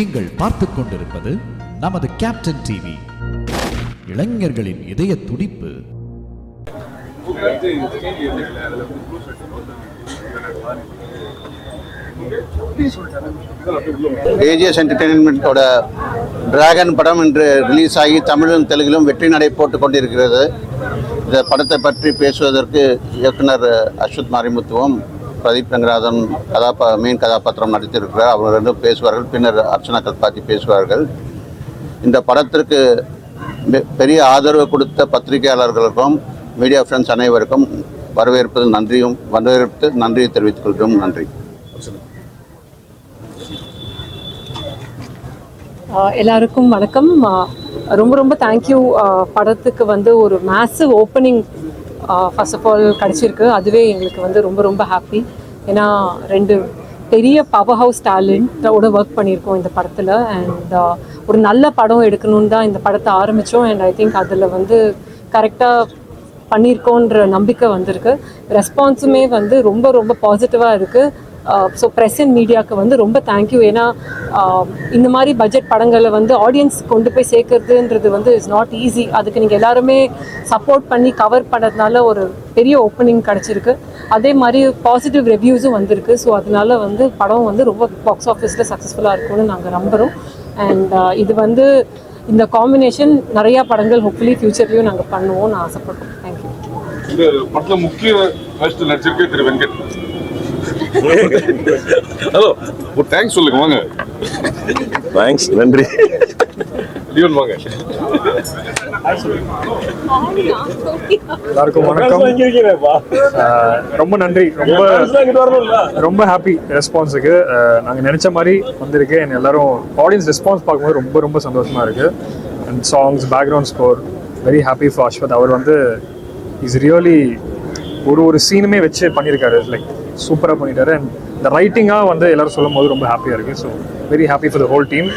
நீங்கள் பார்த்துக் கொண்டிருப்பது நமது கேப்டன் டிவி இளைஞர்களின் இதய துடிப்பு. ஏஜிஎஸ் என்டர்டெயின்மெண்ட்டோட டிராகன் படம் இன்று ரிலீஸ் ஆகி தமிழும் தெலுங்கிலும் வெற்றி நடை போட்டுக் கொண்டிருக்கிறது. இந்த படத்தை பற்றி பேசுவதற்கு இயக்குனர் அஸ்வத் மாரிமுத்துவும் பிரதீப் ரங்கநாதன் கதாபா மெயின் கதாபாத்திரம் நடித்திருக்கிறார். அவங்க ரெண்டும் பேசுவார்கள். பின்னர் அர்ச்சனா கல்பாத்தி பேசுவார்கள். இந்த படத்திற்கு பெ- பெரிய ஆதரவு கொடுத்த பத்திரிகையாளர்களுக்கும் மீடியா ஃப்ரெண்ட்ஸ் அனைவருக்கும் வரவேற்பது நன்றியும் வரவேற்பு நன்றியை தெரிவித்துக் கொள்கிறோம். நன்றி. எல்லாருக்கும் வணக்கம். ரொம்ப ரொம்ப தேங்க்யூ படத்துக்கு வந்து ஒரு massive opening first of all கிடச்சிருக்கு. அதுவே எங்களுக்கு வந்து ரொம்ப ரொம்ப ஹாப்பி ஏன்னா ரெண்டு பெரிய பவர் ஹவுஸ் டேலண்டோட ஒர்க் பண்ணியிருக்கோம் இந்த படத்தில். அண்ட் ஒரு நல்ல படம் எடுக்கணும்னு தான் இந்த படத்தை ஆரம்பித்தோம் அண்ட் ஐ திங்க் அதில் வந்து கரெக்டாக பண்ணியிருக்கோன்ற நம்பிக்கை வந்திருக்கு. ரெஸ்பான்ஸுமே வந்து ரொம்ப ரொம்ப பாசிட்டிவாக இருக்குது ஸோ ப்ரெஸ் அண்ட் மீடியாவுக்கு வந்து ரொம்ப தேங்க்யூ ஏன்னா uh, இந்த மாதிரி பட்ஜெட் படங்களை வந்து ஆடியன்ஸ் கொண்டு போய் சேர்க்கறதுன்றது வந்து இஸ் நாட் ஈஸி அதுக்கு நீங்கள் எல்லாருமே சப்போர்ட் பண்ணி கவர் பண்ணதுனால ஒரு பெரிய ஓப்பனிங் கிடச்சிருக்கு. அதே மாதிரி பாசிட்டிவ் ரிவ்யூஸும் வந்திருக்கு. ஸோ அதனால வந்து படம் வந்து ரொம்ப பாக்ஸ் ஆஃபீஸில் சக்ஸஸ்ஃபுல்லாக இருக்கும்னு நாங்கள் நம்புகிறோம் அண்ட் uh, இது வந்து இந்த காம்பினேஷன் நிறையா படங்கள் ஹோப்ஃபுல்லி ஃப்யூச்சர்லேயும் நாங்கள் பண்ணுவோம்னு ஆசைப்படுறோம். தேங்க்யூ இந்த படத்துல முக்கிய நடிச்சிருக்கே திரு வெங்கட். ஹலோ ஒரு தேங்க்ஸ் சொல்லுங்க வாங்க. தேங்க்ஸ் நன்றி. லியோன் வாங்க. எல்லாருக்கும் வணக்கம். ரொம்ப நன்றி. ரொம்ப ரொம்ப ஹாப்பி ரெஸ்பான்ஸுக்கு நாங்கள் நினச்ச மாதிரி வந்திருக்கு. and எல்லாரும் ஆடியன்ஸ் ரெஸ்பான்ஸ் பார்க்கும்போது ரொம்ப ரொம்ப சந்தோஷமா இருக்கு. And songs background score very happy for Ashwath அவர் வந்து இஸ் ரியலி ஒரு ஒரு சீனுமே வச்சு பண்ணியிருக்காரு. லைக் சூப்பராக பண்ணிட்டாரு. அண்ட் இந்த ரைட்டிங்காக வந்து எல்லாரும் சொல்லும் போது ரொம்ப ஹாப்பியாக இருக்கு. So very happy for the whole team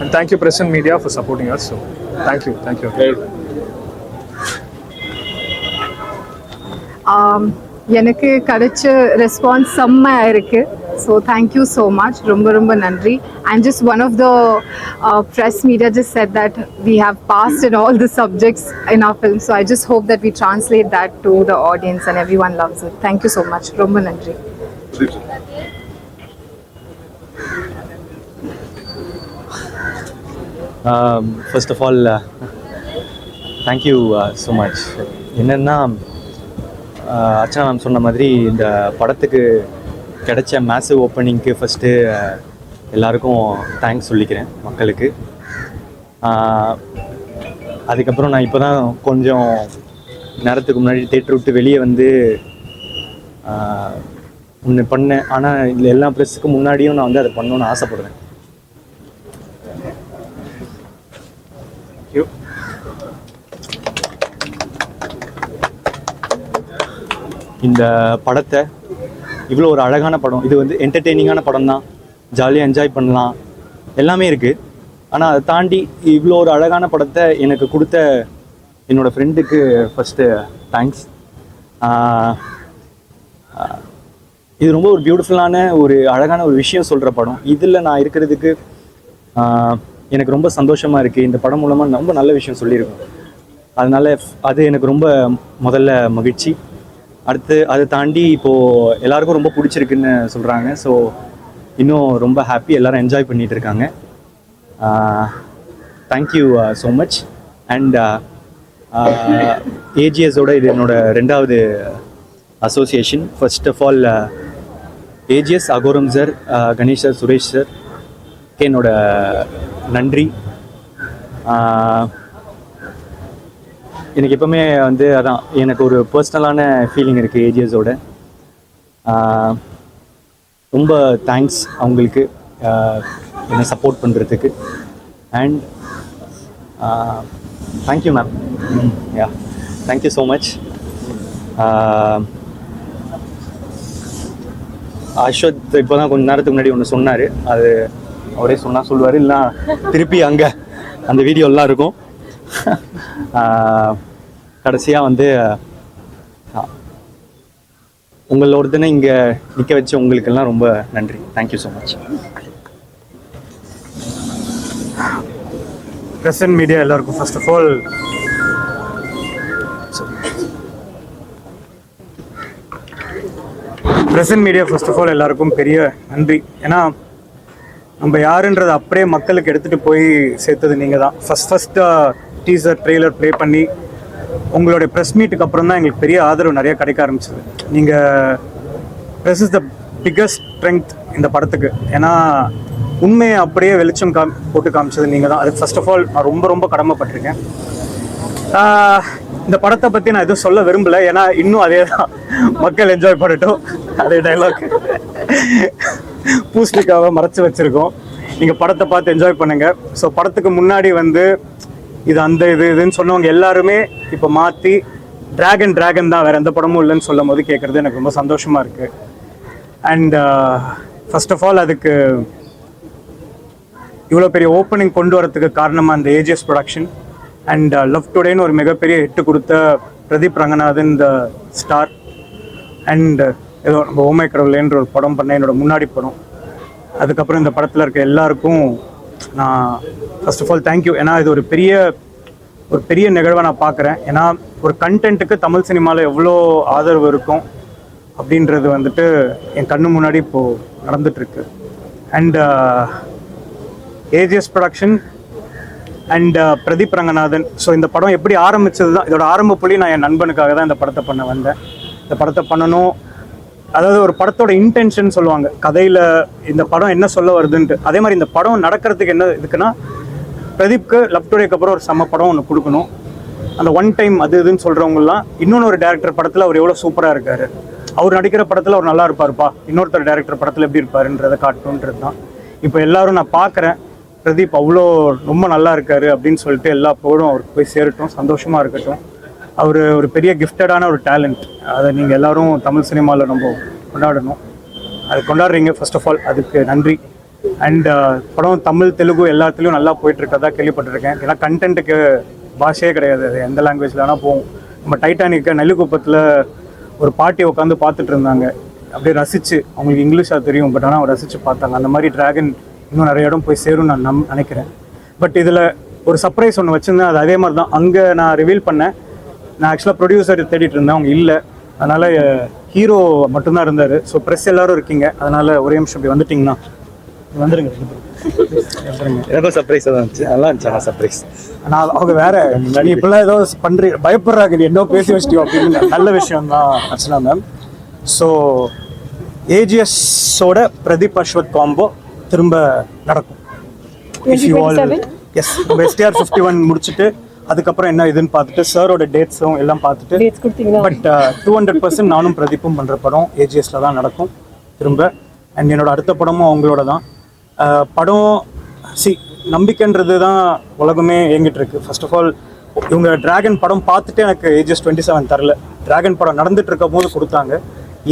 and thank you present media for supporting us so thank you thank you எனக்கு கிடைச்ச ரெஸ்பான்ஸ் செம்மையாக இருக்கு. ஸோ தேங்க்யூ ஸோ மச் ரொம்ப ரொம்ப நன்றி. And just one of the press media just said that we have passed in all the subjects in our film so I just hope that we translate that to the audience and everyone loves it thank you so much ரொம்ப நன்றி. First of all thank you so much என்னென்னா Archana ma'am சொன்ன மாதிரி இந்த படத்துக்கு கிடைச்ச massive ஓப்பனிங்க்கு first எல்லாருக்கும் தேங்க்ஸ் சொல்லிக்கிறேன் மக்களுக்கு. Uh, அதுக்கப்புறம் நான் இப்போ தான் கொஞ்சம் நேரத்துக்கு முன்னாடி தேட்டர் விட்டு வெளியே வந்து uh, ஒன்று பண்ணேன். ஆனால் இதில் எல்லா ப்ரெஸ்ஸுக்கு முன்னாடியும் நான் வந்து அதை பண்ணணும்னு ஆசைப்படுறேன். இந்த படத்தை இவ்வளோ ஒரு அழகான படம். இது வந்து என்டர்டெய்னிங்கான படம் தான். ஜாலியாக என்ஜாய் பண்ணலாம். எல்லாமே இருக்குது ஆனால் அதை தாண்டி இவ்வளோ ஒரு அழகான படத்தை எனக்கு கொடுத்த என்னோடய ஃப்ரெண்டுக்கு ஃபஸ்ட்டு தேங்க்ஸ் இது ரொம்ப ஒரு பியூட்டிஃபுல்லான ஒரு அழகான ஒரு விஷயம் சொல்கிற படம். இதில் நான் இருக்கிறதுக்கு எனக்கு ரொம்ப சந்தோஷமாக இருக்குது இந்த படம் மூலமாக ரொம்ப நல்ல விஷயம் சொல்லியிருக்கோம். அதனால் அது எனக்கு ரொம்ப முதல்ல மகிழ்ச்சி. அடுத்து அதை தாண்டி இப்போது எல்லாருக்கும் ரொம்ப பிடிச்சிருக்குன்னு சொல்கிறாங்க ஸோ இன்னும் ரொம்ப ஹாப்பி எல்லாரும் என்ஜாய் பண்ணிட்டு இருக்காங்க. Thank you so much and ஏஜிஎஸோட இது என்னோடய ரெண்டாவது association first of all AGS Aghoram sir Ganesh sir Suresh sir என்னோட நன்றி. எனக்கு எப்பவுமே வந்து அதான் எனக்கு ஒரு பர்சனலான ஃபீலிங் இருக்குது ஏஜிஎஸோட ரொம்ப தேங்க்ஸ் அவங்களுக்கு என்னை சப்போர்ட் பண்ணுறதுக்கு and thank you ma'am yeah thank you so much Ashwath இப்போ தான் கொஞ்ச நேரத்துக்கு முன்னாடி ஒன்று சொன்னார். அது அவரே சொன்னால் சொல்லுவார். இல்லைனா திருப்பி அங்கே அந்த வீடியோலாம் இருக்கும். கடைசியாக வந்து உங்களை ஒருத்தனை இங்கே நிற்க வச்ச உங்களுக்கெல்லாம் ரொம்ப நன்றி. Thank you so much present media எல்லாருக்கும் first of all present media first of all எல்லாருக்கும் பெரிய நன்றி. ஏன்னா நம்ம யாருன்றதை அப்படியே மக்களுக்கு எடுத்துகிட்டு போய் சேர்த்தது நீங்கள் தான் ஃபஸ்ட் ஃபஸ்ட்டாக டீசர் ட்ரெய்லர் ப்ளே பண்ணி உங்களுடைய ப்ரெஸ் மீட்டுக்கு அப்புறம் தான் எங்களுக்கு பெரிய ஆதரவு நிறையா கிடைக்க ஆரம்பிச்சது. நீங்கள் press is the biggest strength இந்த படத்துக்கு. ஏன்னா உண்மையை அப்படியே வெளிச்சம் காம் போட்டு காமிச்சது நீங்கள் தான் அதுக்கு ஃபர்ஸ்ட் ஆஃப் ஆல் நான் ரொம்ப ரொம்ப கடமைப்பட்டிருக்கேன். இந்த படத்தை பற்றி நான் எதுவும் சொல்ல விரும்பல. ஏன்னா இன்னும் அதே தான் மக்கள் என்ஜாய் பண்ணட்டும். அதே டைலாக் பூஸ்டிக்காவை மறைச்சு வச்சுருக்கோம். நீங்கள் படத்தை பார்த்து என்ஜாய் பண்ணுங்கள் ஸோ படத்துக்கு முன்னாடி வந்து இது அந்த இது இதுன்னு சொன்னவங்க எல்லாருமே இப்போ மாற்றி டிராகன் டிராகன் தான் வேறு எந்த படமும் இல்லைன்னு சொல்லும் போது கேட்குறது எனக்கு ரொம்ப சந்தோஷமாக இருக்குது and first uh, of all அதுக்கு இவ்வளோ பெரிய ஓப்பனிங் கொண்டு வரதுக்கு காரணமாக அந்த ஏஜிஎஸ் ப்ரொடக்ஷன் அண்ட் லவ் டுடேன்னு ஒரு மிகப்பெரிய ஹிட்டு கொடுத்த Pradeep Ranganathan the star and ஏதோ நம்ம ஓமை கடவுளேன்ற ஒரு படம் பண்ண என்னோட முன்னாடி படம். அதுக்கப்புறம் இந்த படத்தில் இருக்க எல்லாருக்கும் நான் ஃபர்ஸ்ட் ஆஃப் ஆல் தேங்க்யூ ஏன்னா இது ஒரு பெரிய ஒரு பெரிய நிகழ்வை நான் பார்க்குறேன். ஏன்னா ஒரு கண்டென்ட்டுக்கு தமிழ் சினிமாவில் எவ்வளோ ஆதரவு இருக்கும் அப்படின்றது வந்துட்டு என் கண்ணு முன்னாடி இப்போது நடந்துட்டுருக்கு and AGS uh, production and Pradeep Ranganathan so இந்த படம் எப்படி ஆரம்பிச்சது தான் இதோட ஆரம்ப புள்ளி நான் என் நண்பனுக்காக தான் இந்த படத்தை பண்ண வந்தேன். இந்த படத்தை பண்ணணும். அதாவது ஒரு படத்தோட இன்டென்ஷன் சொல்லுவாங்க. கதையில் இந்த படம் என்ன சொல்ல வருதுன்ட்டு. அதே மாதிரி இந்த படம் நடக்கிறதுக்கு என்ன இதுக்குன்னா பிரதீப்க்கு லவ் டுடேக்கு அப்புறம் ஒரு செம்ம படம் ஒன்று கொடுக்கணும். அந்த ஒன் டைம் அது இதுன்னு சொல்கிறவங்கலாம் இன்னொன்று ஒரு டேரக்டர் படத்தில் அவர் எவ்வளோ சூப்பராக இருக்கார். அவர் நடிக்கிற படத்தில் அவர் நல்லா இருப்பார்ப்பா. இன்னொருத்தர் டேரக்டர் படத்தில் எப்படி இருப்பாருன்றதை காட்டணுன்றது தான் இப்போ எல்லாரும் நான் பார்க்குறேன். பிரதீப் அவ்வளோ ரொம்ப நல்லா இருக்காரு அப்படின்னு சொல்லிட்டு எல்லா புகழும் அவருக்கு போய் சேரட்டும் சந்தோஷமா இருக்கட்டும். அவர் ஒரு பெரிய கிஃப்டடான ஒரு டேலண்ட் அதை நீங்கள் எல்லாரும் தமிழ் சினிமாவில் நம்ம கொண்டாடணும். அது கொண்டாடுறீங்க ஃபர்ஸ்ட் ஆஃப் ஆல் அதுக்கு நன்றி. அண்ட் uh, படம் தமிழ் தெலுங்கு எல்லாத்துலேயும் நல்லா போயிட்டுருக்கதா கேள்விப்பட்டிருக்கேன். ஏன்னா கண்டென்ட்டுக்கு பாஷையே கிடையாது. அது எந்த லாங்குவேஜில் வேணால் போகும். நம்ம டைட்டானிக்கை நெல்லுக்குப்பத்தில் ஒரு பாட்டி உட்காந்து பார்த்துட்டு இருந்தாங்க. அப்படியே ரசித்து அவங்களுக்கு இங்கிலீஷாக தெரியும் பட் ஆனால் ரசித்து பார்த்தாங்க. அந்த மாதிரி டிராகன் இன்னும் நிறைய இடம் போய் சேரும்னு நான் நம் நினைக்கிறேன். பட் இதில் ஒரு சர்ப்ரைஸ் ஒன்று வச்சுருந்தேன். அது அதே மாதிரி தான். அங்கே நான் ரிவீல் பண்ணேன். நான் ஆக்சுவலாக ப்ரொடியூசர் தேடிட்டு இருந்தேன். அவங்க இல்லை. அதனால் ஹீரோ மட்டும்தான் இருந்தார். ஸோ ப்ரெஸ் எல்லாரும் இருக்கீங்க. அதனால் ஒரே நிமிஷம் இப்படி வந்துட்டிங்கன்னா. வந்துருங்க. வந்துருங்க. எனக்கும் சர்ப்ரைஸ் தான் இருந்துச்சு. நல்லா இருந்துச்சு. ஆனால் சர்ப்ரைஸ் நான் அவங்க வேற. நீ இப்பெல்லாம் ஏதோ பண்றீங்க பயப்படுறாங்க. நீ என்ன பேசி வச்சிட்டியோ அப்படின்னு. நல்ல விஷயம் தான் அர்ச்சனா மேம் ஸோ ஏஜிஎஸோட பிரதீப் அஸ்வத் காம்போ திரும்ப நடக்கும். If you all 2027? எஸ் நம்ம எஸ்டிஆர் ஃபிஃப்டி ஒன் முடிச்சுட்டு அதுக்கப்புறம் என்ன இதுன்னு பார்த்துட்டு சாரோட டேட்ஸும் எல்லாம் பார்த்துட்டு பட் டூ ஹண்ட்ரட் பர்சன்ட் நானும் பிரதீப்பும் பண்ணுற படம் ஏஜிஎஸ்ல தான் நடக்கும் திரும்ப. அண்ட் என்னோட அடுத்த படமும் அவங்களோட தான். அஹ், படம் சி நம்பிக்கைன்றது தான் உலகமே இயங்கிட்டு இருக்கு. ஃபர்ஸ்ட் ஆஃப் ஆல் இவங்க டிராகன் படம் பார்த்துட்டு எனக்கு ஏஜிஎஸ் டுவெண்ட்டி செவன் தரல. டிராகன் படம் நடந்துட்டு இருக்கும் போது கொடுத்தாங்க.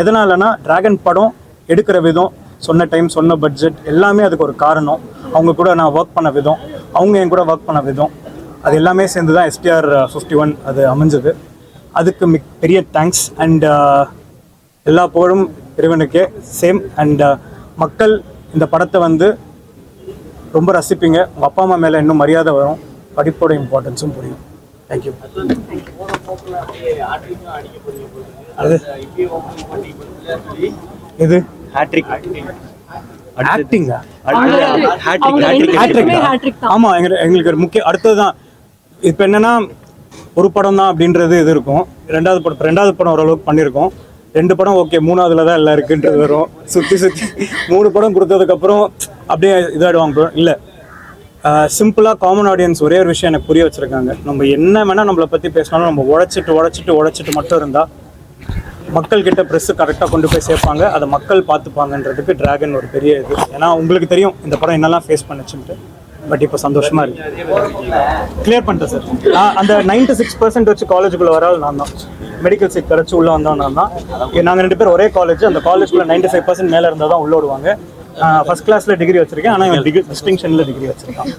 எதனாலனா டிராகன் படம் எடுக்கிற விதம் சொன்ன டைம் சொன்ன பட்ஜெட் எல்லாமே அதுக்கு ஒரு காரணம். அவங்க கூட நான் ஒர்க் பண்ண விதம் அவங்க என் கூட ஒர்க் பண்ண விதம் அது எல்லாமே சேர்ந்து தான் எஸ்டிஆர் ஃபிஃப்டி ஒன் அது அமைஞ்சது. அதுக்கு மிக் பெரிய தேங்க்ஸ் அண்ட் uh, எல்லா புகழும் இறைவனுக்கே. சேம் அண்ட் uh, மக்கள் இந்த படத்தை வந்து ரொம்ப ரசிப்பீங்க. உங்கள் அப்பா அம்மா மேலே இன்னும் மரியாதை வரும். படிப்போட இம்பார்ட்டன்ஸும் புரியும். தேங்க்யூ அது? எது? ஹேட்ரிக் ஆக்டிங்கா. ஆமா எங்க எங்களுக்கு ஒரு முக்கிய அடுத்ததுதான் இப்போ என்னன்னா ஒரு படம் தான் அப்படின்றது இது இருக்கும். ரெண்டாவது படம் ரெண்டாவது படம் ஓரளவுக்கு பண்ணியிருக்கோம். ரெண்டு படம் ஓகே மூணாவதுல தான் எல்லாம் இருக்குன்றது வரும். சுத்தி சுத்தி மூணு படம் கொடுத்ததுக்கு அப்புறம் அப்படியே இதாயிடுவாங்க bro. இல்ல. சிம்பிளாக காமன் ஆடியன்ஸ் ஒரே ஒரு விஷயம் எனக்கு புரிய வச்சிருக்காங்க. நம்ம என்ன வேணா நம்மளை பத்தி பேசினாலும் நம்ம உழைச்சிட்டு உழைச்சிட்டு உழைச்சிட்டு மட்டும் இருந்தா மக்கள் ப்ரெஸ்ஸு கரெக்டாக கொண்டு போய் சேர்ப்பாங்க. அதை மக்கள் பார்த்துப்பாங்கன்றதுக்கு டிராகன் ஒரு பெரிய இது. ஏன்னா உங்களுக்கு தெரியும் இந்த படம் என்னெல்லாம் ஃபேஸ் பண்ணுச்சுன்ட்டு. பட் இப்போ சந்தோஷமா இருக்கு. கிளியர் பண்ணிட்டேன் சார் நான் அந்த நைன்டி சிக்ஸ் பர்சன்ட் வச்சு காலேஜுக்குள்ள வராது நான் தான். மெடிக்கல் சீட் கிடச்சி உள்ளே வந்தோம் நான் தான். நாங்கள் ரெண்டு பேரும் ஒரே காலேஜ் அந்த காலேஜ்குள்ள நைன்டி ஃபைவ் பர்சன்ட் மேலே இருந்தால் தான் உள்ள விடுவாங்க ஃபர்ஸ்ட் கிளாஸில் டிகிரி வச்சிருக்கேன். ஆனால் இவன் டிகிரி டிஸ்டிங்ஷனில் டிகிரி வச்சிருக்கான்.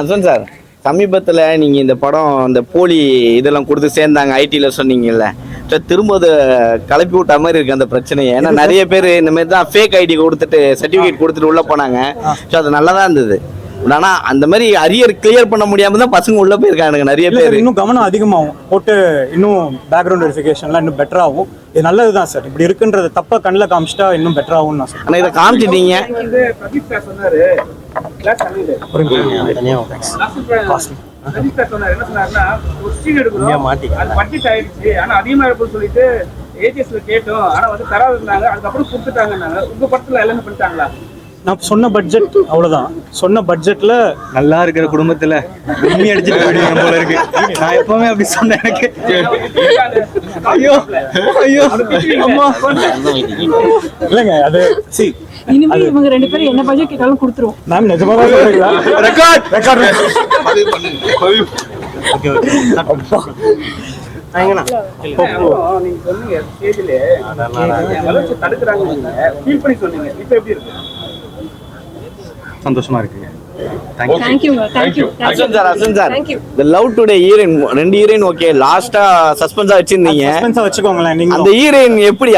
அஸ்வன் சார் சமீபத்தில் நீங்கள் இந்த படம் இந்த போலி இதெல்லாம் கொடுத்து சேர்ந்தாங்க ஐடியில் சொன்னீங்கல்ல. திரும்ப அதை கலப்பி விட்ட மாதிரி இருக்கு அந்த பிரச்சனையை. ஏன்னா நிறைய பேர் இந்த மாதிரி தான் ஃபேக் ஐடி கொடுத்துட்டு சர்டிஃபிகேட் கொடுத்துட்டு உள்ளே போனாங்க. ஸோ அது நல்லா தான் இருந்தது ஆனா அந்த மாதிரி அரியர் கிளியர் பண்ண முடியாம தான் பசங்க உள்ள போயிருக்கானுங்க நிறைய பேர். இன்னும் கவனம் அதிகமாகும். போட்டு இன்னும் பேக்ரவுண்ட் வெரிஃபிகேஷன்லாம் இன்னும் பெட்டர் ஆகும். இது நல்லது தான் சார் இப்படி இருக்குன்றத தப்பா கண்ணில் காமிச்சிட்டா இன்னும் பெட்டர் ஆகும்னு நான் ஆனா இதை காமிச்சிட்டீங்க. வந்து பிரதீப் சார் சொன்னாரு சார் என்ன சொன்னாருன்னா ஒரு சீன் எடுக்கணும் அது பட்ஜெட் ஆயிடுச்சு. ஆனா அதிகமா இருக்கும்னு சொல்லிட்டு ஏஜிஎஸ்ல கேட்டோம். ஆனா வந்து தராது இருந்தாங்க அதுக்கப்புறம் கொடுத்துட்டாங்கன்னாங்க. உங்க படத்துல எல்லாமே பண்ணிட்டாங்களா? நான் சொன்ன பட்ஜெட் அவ்வளவுதான். சொன்ன பட்ஜெட்ல நல்லா இருக்கிற குடும்பத்துல உண்மை அடிச்சுட்டு போயிடுவேன் போல இருக்கு. நான் எப்பவுமே அப்படி சொன்னேன் எனக்கு. ஐயோ ஐயோ அம்மா. இல்லைங்க அது சி இனிமேல் இவங்க ரெண்டு பேரும் என்ன பட்ஜெட் கேட்டாலும் கொடுத்துருவோம் மேம் நிஜமா தான் சொல்றீங்களா? ரெக்கார்ட் ரெக்கார்ட் அப்புறம் நீங்க சொன்னீங்க ஸ்டேஜ்ல வளர்ச்சி தடுக்கிறாங்க ஃபீல் பண்ணி சொன்னீங்க. இப்ப எப்படி இருக்கு சந்தோஷமா இருக்குங்க தேங்க்யூங்க thank you Hasan sir Hasan sir Thank you. இந்த லவ் டுடே ஹீரோயின் ரெண்டு ஹீரோயின் ஓகே லாஸ்டா சஸ்பென்ஸா வச்சிருந்தீங்க. வச்சுக்கோங்களேன் நீங்க அந்த ஹீரோயின் எப்படி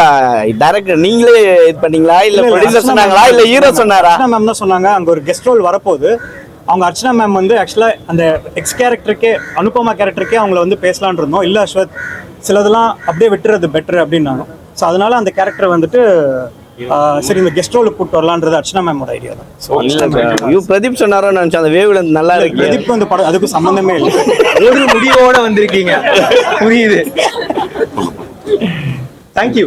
டைரக்டர் நீங்களே இது பண்ணீங்களா? இல்ல ப்ரொடியூசர் சொன்னாங்களா? இல்ல ஹீரோ சொன்னாரா? மேம் தான் சொன்னாங்க. அங்க ஒரு கெஸ்ட் ரோல் வரப்போகுது. அவங்க அர்ச்சனா மேம் வந்து ஆக்சுவலா அந்த எக்ஸ் கேரக்டருக்கே அனுபமா கேரக்டருக்கே அவங்கள வந்து பேசலாம்னு இருந்தோம். இல்ல அஸ்வத் சிலதெல்லாம் அப்படியே விட்டுறது பெட்டர் அப்படின்னாங்க. ஸோ அதனால அந்த கேரக்டர் வந்துட்டு சரி இந்த கெஸ்ட் ரோலுக்கு கூட்டு வரலான்றது அர்ச்சனா மேமோட ஐடியா தான். இல்ல ஐயோ பிரதீப் சொன்னாரோ நினைச்சேன் அந்த வேவ்ல நல்லா இருக்கு. பிரதீப்க்கும் இந்த படம் அதுக்கும் சம்மந்தமே இல்லை. ஒரு முடிவோட வந்திருக்கீங்க. புரியுது. தேங்க்யூ